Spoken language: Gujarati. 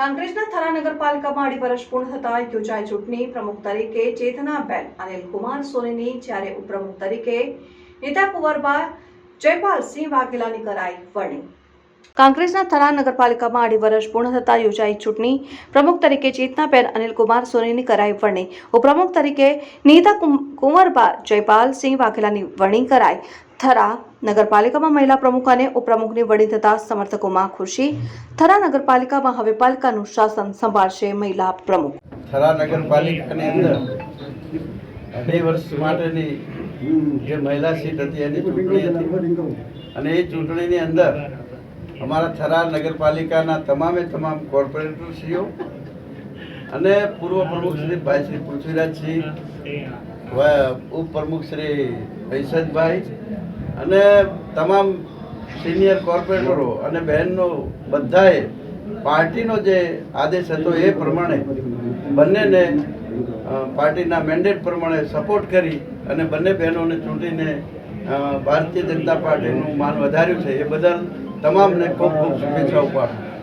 કાંકરેજના થરા નગરપાલિકામાં અઢી વર્ષ પૂર્ણ થતા યોજાઈ ચૂંટણી. પ્રમુખ તરીકે ચેતનાબેન અનિલ કુમાર સોનીની જ્યારે ઉપપ્રમુખ તરીકે નીતા કુંવરબા જયપાલસિંહ વાઘેલાની કરાઈ વરણી. કાંકરેજના થરા નગરપાલિકામાં અઢી વર્ષ પૂર્ણ થતા યોજાઈ ચૂંટણી. પ્રમુખ તરીકે ચેતનાબેન અનિલ કુમાર સોનીની કરાઈ વરણી. ઉપપ્રમુખ તરીકે નીતા કુંવરબા જયપાલસિંહ વાઘેલાની વરણી કરાઈ. થરા નગરપાલિકામાં મહિલા પ્રમુખ અને ઉપપ્રમુખની વડી થતા સમર્થકોમાં ખુશી. થરા નગરપાલિકામાં હવે પાલિકાનું શાસન સંભાળશે મહિલા પ્રમુખ. થરા નગરપાલિકાની અંદર બે વર્ષ માટેની જે મહિલા સીટ હતી, એની ચૂંટણી હતી. અને એ ચૂંટણીની અંદર અમારા થરા નગરપાલિકાના તમામે તમામ કોર્પોરેટરશ્રીઓ અને પૂર્વ પ્રમુખ શ્રી ભાઈ શ્રી પૃથ્વીરાજસિંહ ઉપપ્રમુખ શ્રી ભૈસદભાઈ અને તમામ સિનિયર કોર્પોરેટરો અને બહેનો બધાએ પાર્ટીનો જે આદેશ હતો એ પ્રમાણે બંનેને પાર્ટીના મેન્ડેટ પ્રમાણે સપોર્ટ કરી અને બંને બહેનોને ચૂંટીને ભારતીય જનતા પાર્ટીનું માન વધાર્યું છે. એ બદલ તમામને ખૂબ ખૂબ શુભેચ્છાઓ પાઠવું.